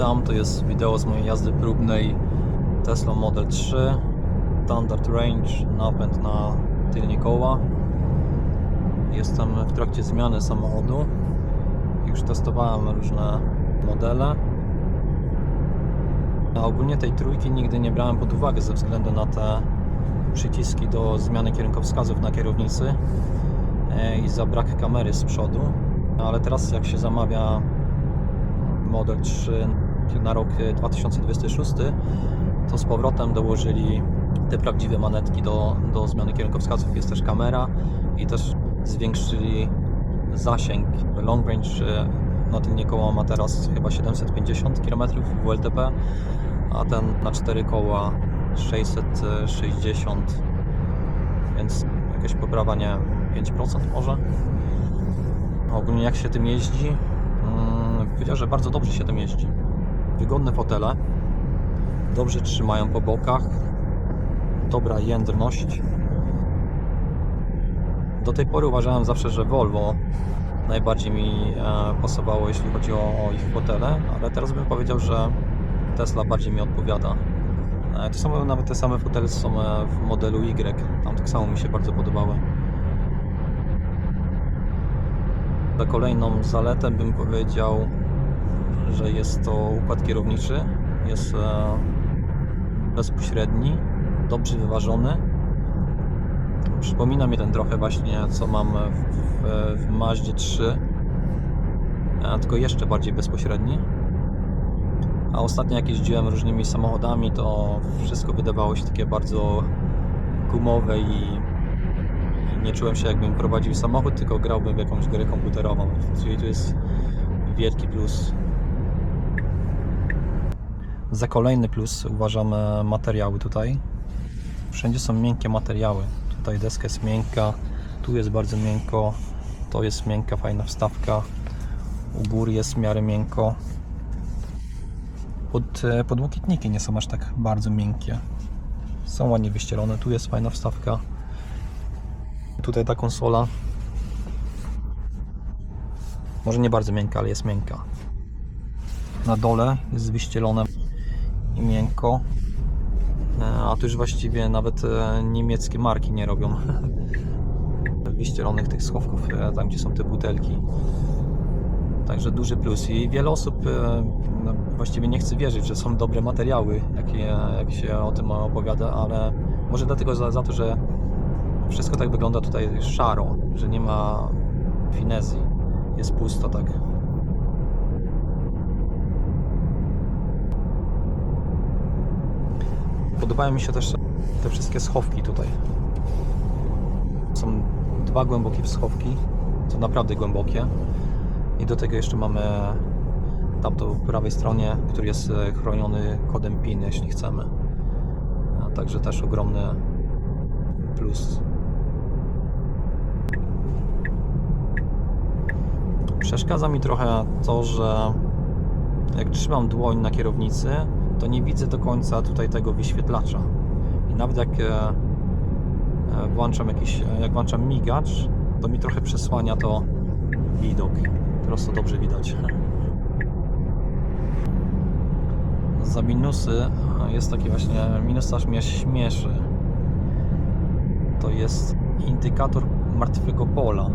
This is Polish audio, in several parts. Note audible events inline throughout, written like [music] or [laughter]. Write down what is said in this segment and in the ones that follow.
Witam, to jest wideo z mojej jazdy próbnej Tesla Model 3 Standard Range, napęd na tylnie koła. Jestem w trakcie zmiany samochodu. Już testowałem różne modele. A ogólnie tej trójki nigdy nie brałem pod uwagę ze względu na te przyciski do zmiany kierunkowskazów na kierownicy e, i za brak kamery z przodu. Ale teraz jak się zamawia Model 3 na rok 2026, to z powrotem dołożyli te prawdziwe manetki do, do zmiany kierunkowskazów. Jest też kamera i też zwiększyli zasięg. Long range e, na tylnie koła ma teraz chyba 750 km WLTP, a ten na 4 koła 660 więc jakaś poprawa, nie wiem, 5% może. Ogólnie jak się tym jeździ, mm, powiedział, że bardzo dobrze się tym jeździ. Wygodne fotele, dobrze trzymają po bokach, dobra jędrność. Do tej pory uważałem zawsze, że Volvo najbardziej mi e, pasowało, jeśli chodzi o, ich fotele, ale teraz bym powiedział, że Tesla bardziej mi odpowiada. E, To są nawet te same fotele, są e, w modelu Y. Tam tak samo mi się bardzo podobały. Za kolejną zaletę bym powiedział, że jest to układ kierowniczy. Jest e, bezpośredni, dobrze wyważony. Przypomina mi ten trochę właśnie, co mam w, w, w Mazdzie 3, e, tylko jeszcze bardziej bezpośredni. A ostatnio jak jeździłem różnymi samochodami, to wszystko wydawało się takie bardzo gumowe i, nie czułem się jakbym prowadził samochód, tylko grałbym w jakąś grę komputerową. Czyli to jest wielki plus. Za kolejny plus uważam materiały tutaj. Wszędzie są miękkie materiały. Tutaj deska jest miękka, tu jest bardzo miękko, to jest miękka, fajna wstawka. U góry jest w miarę miękko. Pod, e, podłokietniki nie są aż tak bardzo miękkie. Są ładnie wyścielone. Tu jest fajna wstawka. Tutaj ta konsola. Może nie bardzo miękka, ale jest miękka. Na dole jest wyścielone E, A tu już właściwie nawet e, niemieckie marki nie robią [laughs] wyścielonych tych schowków, e, tam gdzie są te butelki. Także duży plus i wiele osób no, właściwie nie chce wierzyć, że są dobre materiały, jak, je, jak się o tym opowiada, ale może dlatego za, za to, że wszystko tak wygląda tutaj szaro, że nie ma finezji, jest pusto tak. Podobają mi się też te wszystkie schowki tutaj. Są dwa głębokie schowki, to naprawdę głębokie. I do tego jeszcze mamy tam po prawej stronie, który jest e, chroniony kodem PIN, jeśli chcemy. A także też ogromny plus. Przeszkadza mi trochę to, że jak trzymam dłoń na kierownicy, to nie widzę do końca tutaj tego wyświetlacza. I nawet jak e, e, włączam jakiś, jak włączam migacz, to mi trochę przesłania to widok. Teraz to dobrze widać. Za minusy jest taki właśnie minus, aż mnie śmieszy. To jest indykator martwego pola.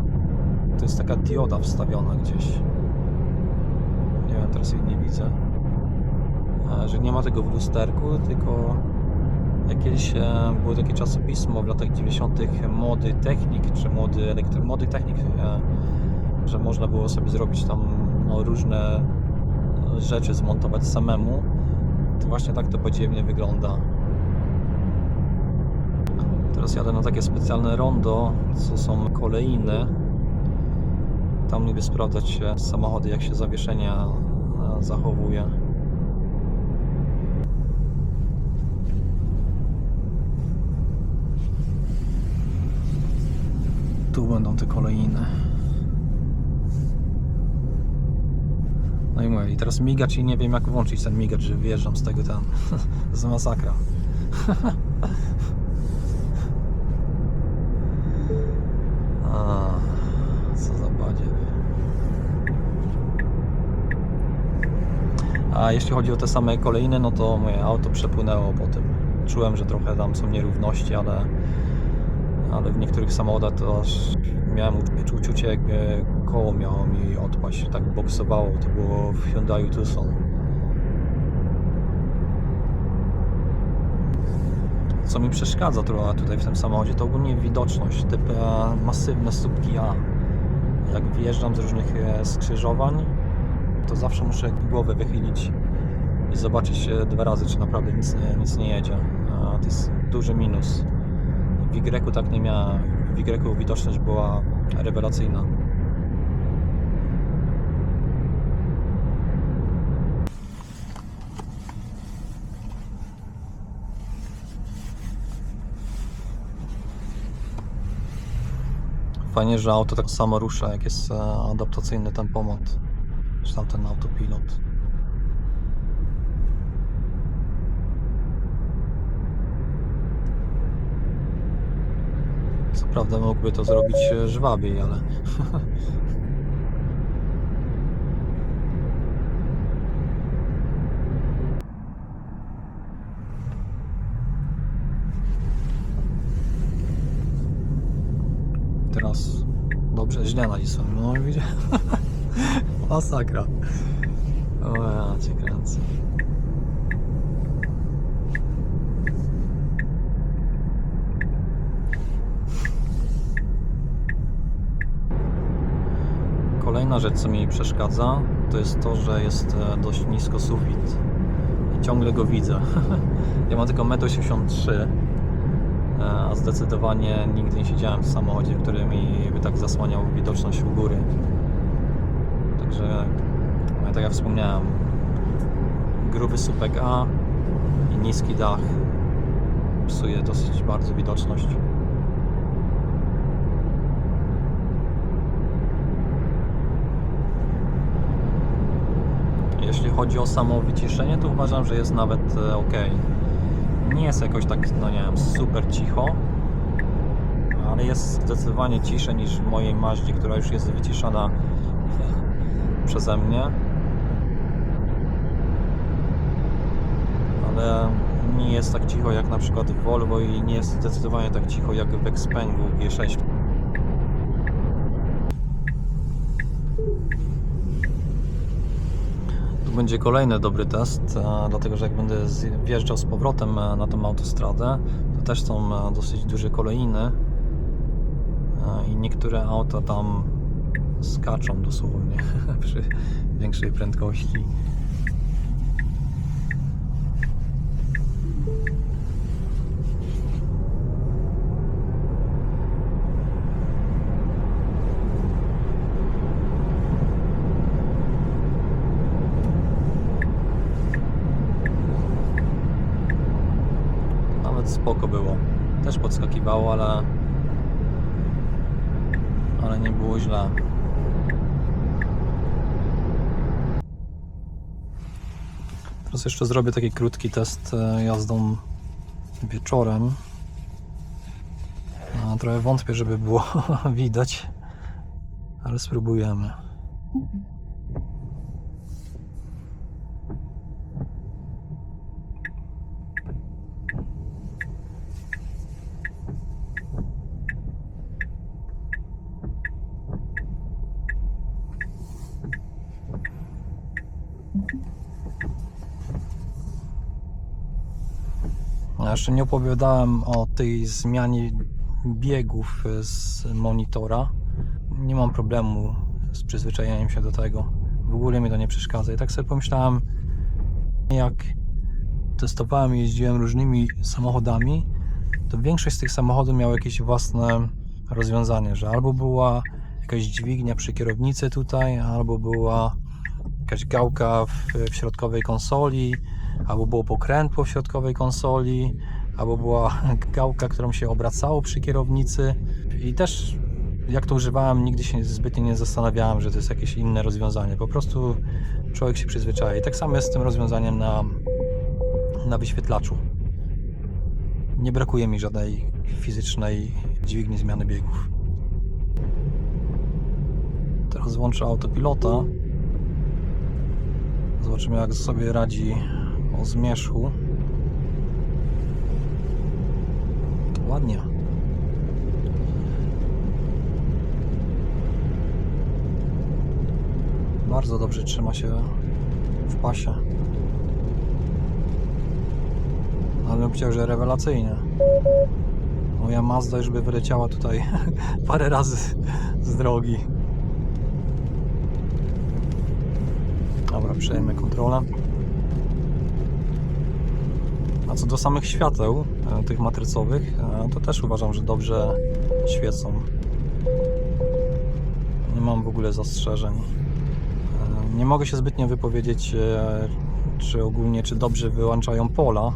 To jest taka dioda wstawiona gdzieś. Nie wiem, teraz jej nie widzę. E, Że nie ma tego w lusterku, tylko jakieś e, było takie czasopismo w latach 90. mody technik, czy mody elektro, mody technik, e, że można było sobie zrobić tam no, różne rzeczy zmontować samemu. To właśnie tak to podziemnie wygląda. Teraz jadę na takie specjalne rondo, co są kolejne. Tam lubię sprawdzać e, samochody, jak się zawieszenie e, zachowuje. Tu będą te kolejne. No i mówię, i teraz migacz i nie wiem jak włączyć ten migacz, że wyjeżdżam z tego tam. [laughs] jest masakra. [laughs] Co za. A jeśli chodzi o te same kolejne, no to moje auto przepłynęło po tym. Czułem, że trochę tam są nierówności, ale, ale w niektórych samochodach to aż miałem uczu- uczucie, jakby koło miało mi odpaść, tak boksowało. To było w Hyundai Tucson. Co mi przeszkadza trochę tutaj w tym samochodzie, to ogólnie widoczność, te e, masywne słupki A. Jak wyjeżdżam z różnych e, skrzyżowań, to zawsze muszę głowę wychylić i zobaczyć e, dwa razy, czy naprawdę nic, nic nie jedzie. To jest duży minus. W Y tak nie miałem. W Y widoczność była rewelacyjna. Fajnie, że auto tak samo rusza, jak jest e, adaptacyjny tempomat, czy tam ten autopilot. Prawda mógłby to zrobić e, żwabiej, ale [laughs] teraz dobrze, źle nacisłem. No widzisz? [laughs] Masakra. O ja cię kręcę. Kolejna rzecz, co mi przeszkadza, to jest to, że jest e, dość nisko sufit. I ciągle go widzę. [laughs] ja mam tylko 1,83 m, e, a zdecydowanie nigdy nie siedziałem w samochodzie, który mi by tak zasłaniał widoczność u góry. Także, no, tak jak wspomniałem, gruby słupek A i niski dach psuje dosyć bardzo widoczność. Jeśli chodzi o samo wyciszenie, to uważam, że jest nawet e, ok. Nie jest jakoś tak, no nie wiem, super cicho, ale jest zdecydowanie ciszej niż w mojej Maździe, która już jest wyciszona [laughs] przeze mnie. Ale nie jest tak cicho jak na przykład w Volvo i nie jest zdecydowanie tak cicho jak w Xpengu G6. Będzie kolejny dobry test, e, dlatego że jak będę wjeżdżał z powrotem e, na tą autostradę, to też są e, dosyć duże kolejny i niektóre auta tam skaczą dosłownie [laughs] przy większej prędkości. Nawet spoko było. Też podskakiwało, ale ale nie było źle. Teraz jeszcze zrobię taki krótki test e, jazdą wieczorem. No, trochę wątpię, żeby było [laughs] widać, ale spróbujemy. Jeszcze nie opowiadałem o tej zmianie biegów z monitora. Nie mam problemu z przyzwyczajeniem się do tego. W ogóle mi to nie przeszkadza. I tak sobie pomyślałem, jak testowałem i jeździłem różnymi samochodami, to większość z tych samochodów miała jakieś własne rozwiązanie, że albo była jakaś dźwignia przy kierownicy tutaj, albo była jakaś gałka w, w środkowej konsoli, albo było pokrętło w środkowej konsoli, albo była gałka, którą się obracało przy kierownicy. I też jak to używałem, nigdy się zbytnio nie zastanawiałem, że to jest jakieś inne rozwiązanie. Po prostu człowiek się przyzwyczai. Tak samo jest z tym rozwiązaniem na, na wyświetlaczu. Nie brakuje mi żadnej fizycznej dźwigni zmiany biegów. Teraz włączę autopilota. Zobaczymy jak sobie radzi o zmierzchu. Ładnie. Bardzo dobrze trzyma się w pasie. Ale bym powiedział, że rewelacyjnie. Moja Mazda już by wyleciała tutaj [laughs] parę razy z drogi. Dobra, przejmę kontrolę. Co do samych świateł, e, tych matrycowych, e, to też uważam, że dobrze świecą. Nie mam w ogóle zastrzeżeń. E, Nie mogę się zbytnio wypowiedzieć, czy ogólnie, czy dobrze wyłączają pola,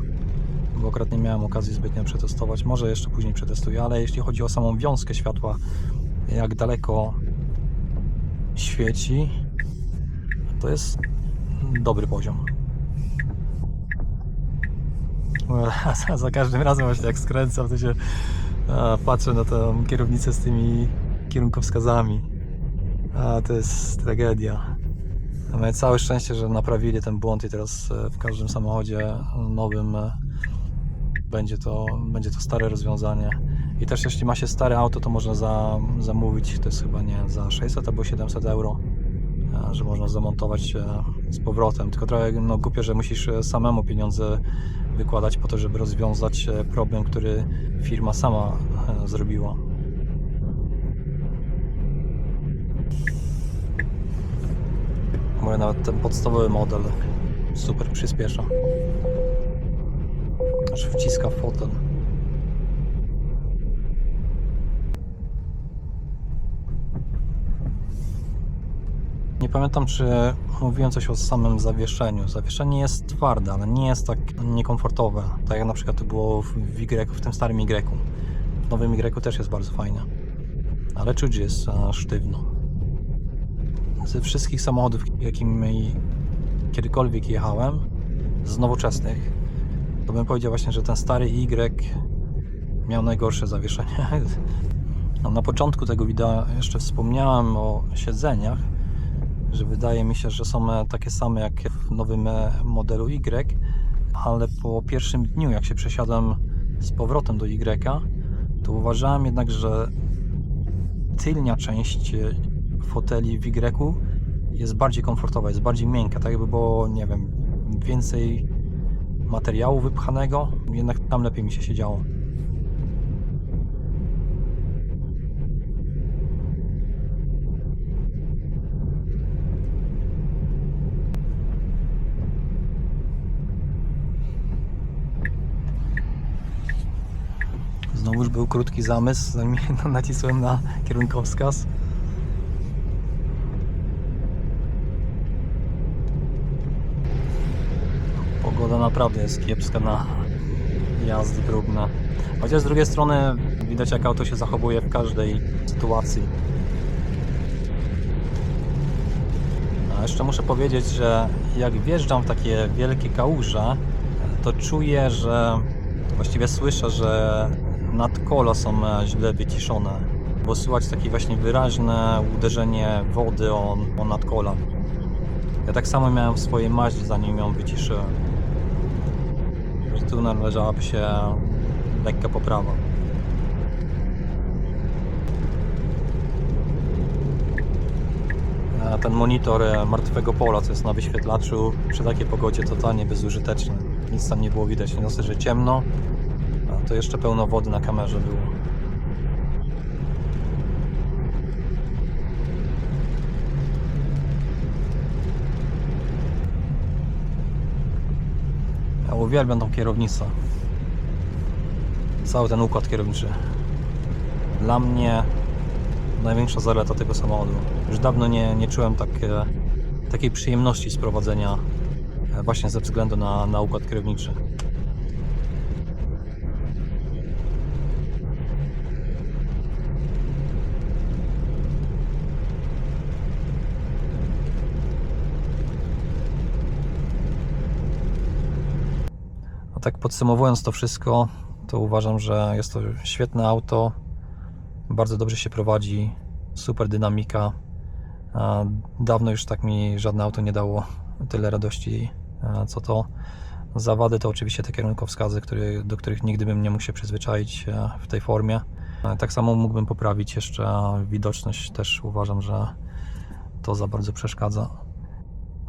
bo akurat nie miałem okazji zbytnio przetestować. Może jeszcze później przetestuję, ale jeśli chodzi o samą wiązkę światła, jak daleko świeci, to jest dobry poziom. [laughs] Za, za każdym razem właśnie jak skręcam, to się patrzę na tę kierownicę z tymi kierunkowskazami. A to jest tragedia. Mamy całe szczęście, że naprawili ten błąd i teraz e, w każdym samochodzie nowym e, będzie to, będzie to stare rozwiązanie. I też jeśli ma się stare auto, to można za, zamówić, to jest chyba nie za 600 albo 700 euro, że można zamontować e, z powrotem. Tylko trochę no, głupio, że musisz samemu pieniądze wykładać po to, żeby rozwiązać e, problem, który firma sama e, zrobiła. Może nawet ten podstawowy model super przyspiesza. Aż wciska fotel. Nie pamiętam, czy mówiłem coś o samym zawieszeniu. Zawieszenie jest twarde, ale nie jest tak niekomfortowe. Tak jak na przykład to było w Y, w tym starym Y. W nowym Y też jest bardzo fajne. Ale czuć, jest e, sztywno. Ze wszystkich samochodów, jakimi kiedykolwiek jechałem, z nowoczesnych, to bym powiedział właśnie, że ten stary Y miał najgorsze zawieszenie. [laughs] Na początku tego wideo jeszcze wspomniałem o siedzeniach, że wydaje mi się, że są e, takie same jak w nowym e, modelu Y, ale po pierwszym dniu, jak się przesiadłem z powrotem do Y, to uważałem jednak, że tylnia część e, foteli w Y jest bardziej komfortowa, jest bardziej miękka, tak jakby było, nie wiem, więcej materiału wypchanego, jednak tam lepiej mi się siedziało. Znowuż był krótki zamysł, zanim [laughs] nacisłem na kierunkowskaz. Pogoda naprawdę jest kiepska na jazdy próbne. Chociaż z drugiej strony widać jak auto się zachowuje w każdej sytuacji. A jeszcze muszę powiedzieć, że jak wjeżdżam w takie wielkie kałuże, to czuję, że właściwie słyszę, że nadkola są e, źle wyciszone, bo słychać takie właśnie wyraźne uderzenie wody o, o nadkola. Ja tak samo miałem w swojej maździe, zanim ją wyciszyłem. Tu należałaby się lekka poprawa. A ten monitor e, martwego pola, co jest na wyświetlaczu, przy takiej pogodzie totalnie bezużyteczny. Nic tam nie było widać, nie dosyć, że ciemno, to jeszcze pełno wody na kamerze było. Ja uwielbiam tą kierownicę. Cały ten układ kierowniczy. Dla mnie największa zaleta tego samochodu. Już dawno nie, nie czułem tak, e, takiej przyjemności z prowadzenia e, właśnie ze względu na, na układ kierowniczy. Tak podsumowując to wszystko, to uważam, że jest to świetne auto. Bardzo dobrze się prowadzi, super dynamika. Dawno już tak mi żadne auto nie dało tyle radości, co to. Zawady to oczywiście te kierunkowskazy, które, do których nigdy bym nie mógł się przyzwyczaić e, w tej formie. E, Tak samo mógłbym poprawić jeszcze widoczność, też uważam, że to za bardzo przeszkadza.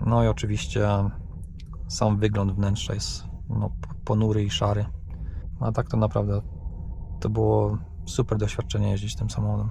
No i oczywiście sam wygląd wnętrza jest no, ponury i szary. A tak to naprawdę to było super doświadczenie jeździć tym samochodem.